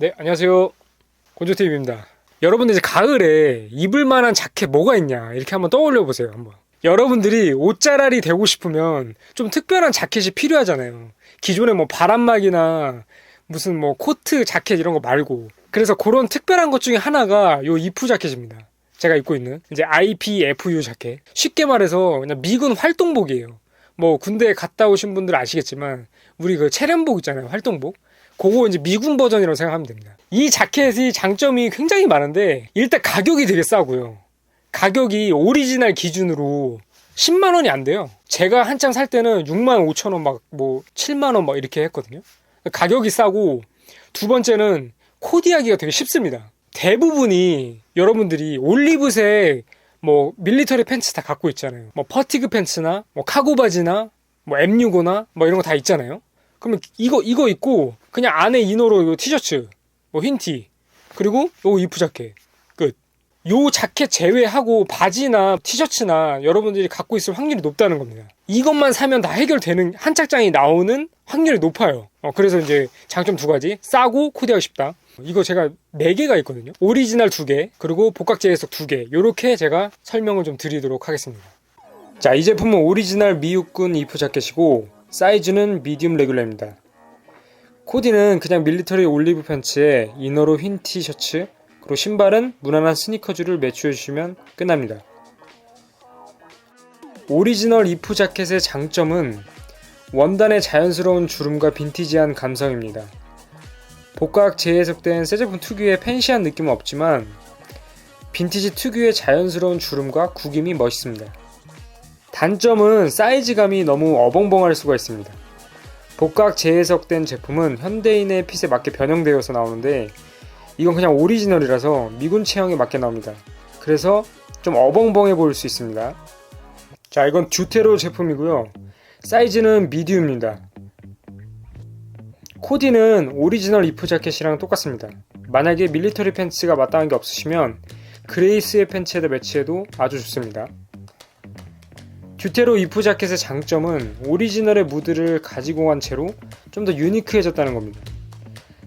네, 안녕하세요. 곤조TV입니다. 여러분들 이제 가을에 입을 만한 자켓 뭐가 있냐, 이렇게 한번 떠올려 보세요, 한번. 여러분들이 옷자랄이 되고 싶으면 좀 특별한 자켓이 필요하잖아요. 기존에 뭐 바람막이나 무슨 뭐 코트 자켓 이런 거 말고. 그래서 그런 특별한 것 중에 하나가 요 이프 자켓입니다. 제가 입고 있는 이제 IPFU 자켓. 쉽게 말해서 그냥 미군 활동복이에요. 뭐 군대에 갔다 오신 분들 아시겠지만 우리 그 체련복 있잖아요. 활동복. 그거 이제 미군 버전이라고 생각하면 됩니다. 이 자켓이 장점이 굉장히 많은데 일단 가격이 되게 싸고요. 가격이 오리지널 기준으로 10만 원이 안 돼요. 제가 한창 살 때는 6만 5천 원 막 뭐 7만 원 막 이렇게 했거든요. 가격이 싸고 두 번째는 코디하기가 되게 쉽습니다. 대부분이 여러분들이 올리브색 뭐 밀리터리 팬츠 다 갖고 있잖아요. 뭐 퍼티그 팬츠나 뭐 카고 바지나 뭐 M65나 뭐 이런 거 다 있잖아요. 그러면 이거 이거 입고 그냥 안에 이너로 요 티셔츠, 뭐 흰티, 그리고 요 이프 자켓 끝. 요 자켓 제외하고 바지나 티셔츠나 여러분들이 갖고 있을 확률이 높다는 겁니다. 이것만 사면 다 해결되는 한 착장이 나오는 확률이 높아요. 어, 그래서 이제 장점 두 가지 싸고 코디하기 쉽다. 이거 제가 네 개가 있거든요. 오리지널 두 개, 그리고 복각 재해석 두 개. 요렇게 제가 설명을 좀 드리도록 하겠습니다. 자, 이 제품은 오리지널 미육군 이프 자켓이고 사이즈는 미디움 레귤러입니다. 코디는 그냥 밀리터리 올리브 팬츠에 이너로 흰 티셔츠, 그리고 신발은 무난한 스니커즈를 매치해 주시면 끝납니다. 오리지널 이프 자켓의 장점은 원단의 자연스러운 주름과 빈티지한 감성입니다. 복각 재해석된 새 제품 특유의 팬시한 느낌은 없지만 빈티지 특유의 자연스러운 주름과 구김이 멋있습니다. 단점은 사이즈감이 너무 어벙벙할 수가 있습니다. 복각 재해석된 제품은 현대인의 핏에 맞게 변형되어서 나오는데 이건 그냥 오리지널이라서 미군 체형에 맞게 나옵니다. 그래서 좀 어벙벙해 보일 수 있습니다. 자, 이건 듀테로 제품이고요. 사이즈는 미디움입니다. 코디는 오리지널 이프 자켓이랑 똑같습니다. 만약에 밀리터리 팬츠가 마땅한 게 없으시면 그레이스의 팬츠에다 매치해도 아주 좋습니다. 듀테로 이프 자켓의 장점은 오리지널의 무드를 가지고 간 채로 좀 더 유니크해졌다는 겁니다.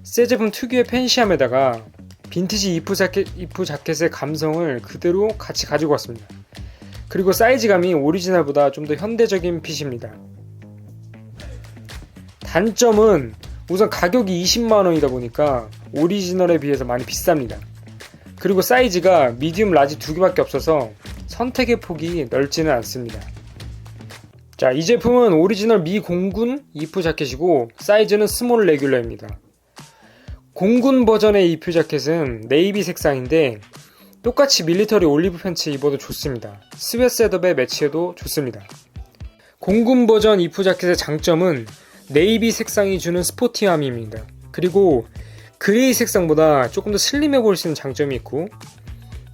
새 제품 특유의 팬시함에다가 빈티지 이프 자켓, 이프 자켓의 감성을 그대로 같이 가지고 왔습니다. 그리고 사이즈감이 오리지널보다 좀 더 현대적인 핏입니다. 단점은 우선 가격이 20만원이다 보니까 오리지널에 비해서 많이 비쌉니다. 그리고 사이즈가 미디움 라지 두 개밖에 없어서 선택의 폭이 넓지는 않습니다. 자, 이 제품은 오리지널 미 공군 이프 자켓이고 사이즈는 스몰 레귤러입니다. 공군 버전의 이프 자켓은 네이비 색상인데 똑같이 밀리터리 올리브 팬츠 입어도 좋습니다. 스웨 셋업에 매치해도 좋습니다. 공군 버전 이프 자켓의 장점은 네이비 색상이 주는 스포티함입니다. 그리고 그레이 색상보다 조금 더 슬림해 보일 수 있는 장점이 있고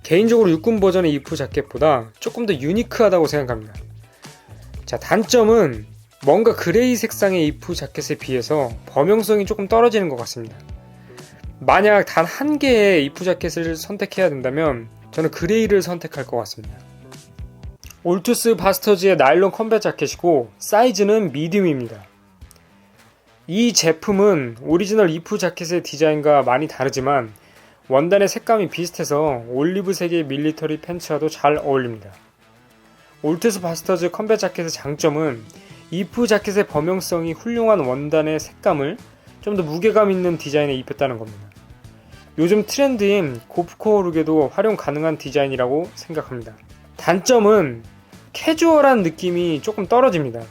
개인적으로 육군 버전의 이프 자켓보다 조금 더 유니크하다고 생각합니다. 자, 단점은 뭔가 그레이 색상의 이프 자켓에 비해서 범용성이 조금 떨어지는 것 같습니다. 만약 단 한 개의 이프 자켓을 선택해야 된다면 저는 그레이를 선택할 것 같습니다. 올투스 바스터즈의 나일론 컴뱃 자켓이고 사이즈는 미디움입니다. 이 제품은 오리지널 이프 자켓의 디자인과 많이 다르지만 원단의 색감이 비슷해서 올리브색의 밀리터리 팬츠와도 잘 어울립니다. 올트스 바스터즈 컴뱃 자켓의 장점은 이프 자켓의 범용성이 훌륭한 원단의 색감을 좀 더 무게감 있는 디자인에 입혔다는 겁니다. 요즘 트렌드인 고프코어 룩에도 활용 가능한 디자인이라고 생각합니다. 단점은 캐주얼한 느낌이 조금 떨어집니다.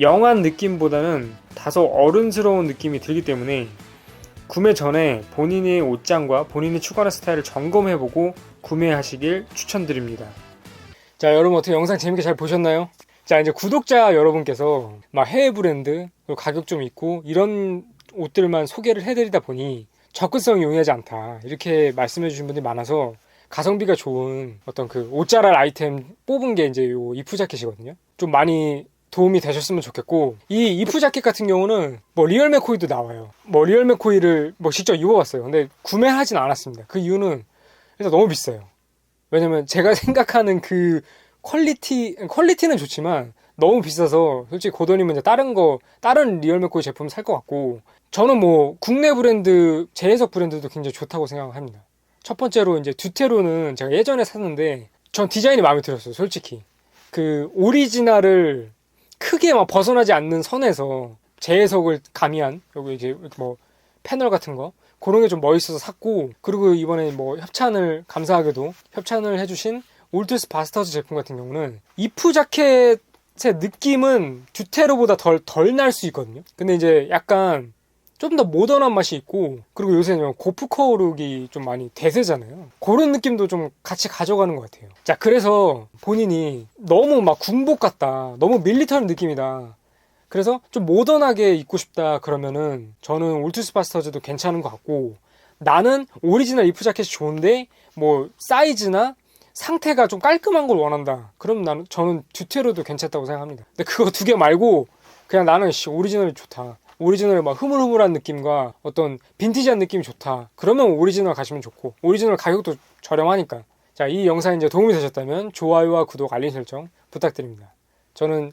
영한 느낌보다는 다소 어른스러운 느낌이 들기 때문에 구매 전에 본인의 옷장과 본인이 추구하는 스타일을 점검해보고 구매하시길 추천드립니다. 자, 여러분 어떻게 영상 재밌게 잘 보셨나요? 자, 이제 구독자 여러분께서 막 해외 브랜드, 가격 좀 있고 이런 옷들만 소개를 해드리다 보니 접근성이 용이하지 않다. 이렇게 말씀해 주신 분들이 많아서 가성비가 좋은 어떤 그 옷자랄 아이템 뽑은 게 이제 요 이프 자켓이거든요. 좀 많이 도움이 되셨으면 좋겠고 이 이프 자켓 같은 경우는 뭐 리얼 맥코이도 나와요. 뭐 리얼 맥코이를 뭐 직접 입어봤어요. 근데 구매하진 않았습니다. 그 이유는 일단 너무 비싸요. 왜냐면 제가 생각하는 그 퀄리티 퀄리티는 좋지만 너무 비싸서 솔직히 그 돈이면 이제 다른 거 다른 리얼 맥코이 제품 살 것 같고 저는 뭐 국내 브랜드 재해석 브랜드도 굉장히 좋다고 생각합니다. 첫 번째로 이제 듀테로는 제가 예전에 샀는데 전 디자인이 마음에 들었어요, 솔직히. 그 오리지널을 크게 막 벗어나지 않는 선에서 재해석을 가미한 여기 이제 뭐 패널 같은 거 그런 게 좀 멋있어서 샀고 그리고 이번에 뭐 협찬을 감사하게도 협찬을 해주신 올투스 바스터즈 제품 같은 경우는 이프 자켓의 느낌은 듀테로보다 덜 덜 날 수 있거든요. 근데 이제 약간 좀 더 모던한 맛이 있고 그리고 요새는 고프커 룩이 좀 많이 대세잖아요. 그런 느낌도 좀 같이 가져가는 것 같아요. 자 그래서 본인이 너무 막 군복 같다, 너무 밀리터리 느낌이다. 그래서 좀 모던하게 입고 싶다 그러면은 저는 올투스 바스터즈도 괜찮은 것 같고 나는 오리지널 이프 자켓이 좋은데 뭐 사이즈나 상태가 좀 깔끔한 걸 원한다. 그럼 나는 저는 듀테로도 괜찮다고 생각합니다. 근데 그거 두 개 말고 그냥 나는 씨 오리지널이 좋다. 오리지널의 막 흐물흐물한 느낌과 어떤 빈티지한 느낌이 좋다. 그러면 오리지널 가시면 좋고 오리지널 가격도 저렴하니까. 자, 이 영상이 이제 도움이 되셨다면 좋아요와 구독, 알림 설정 부탁드립니다. 저는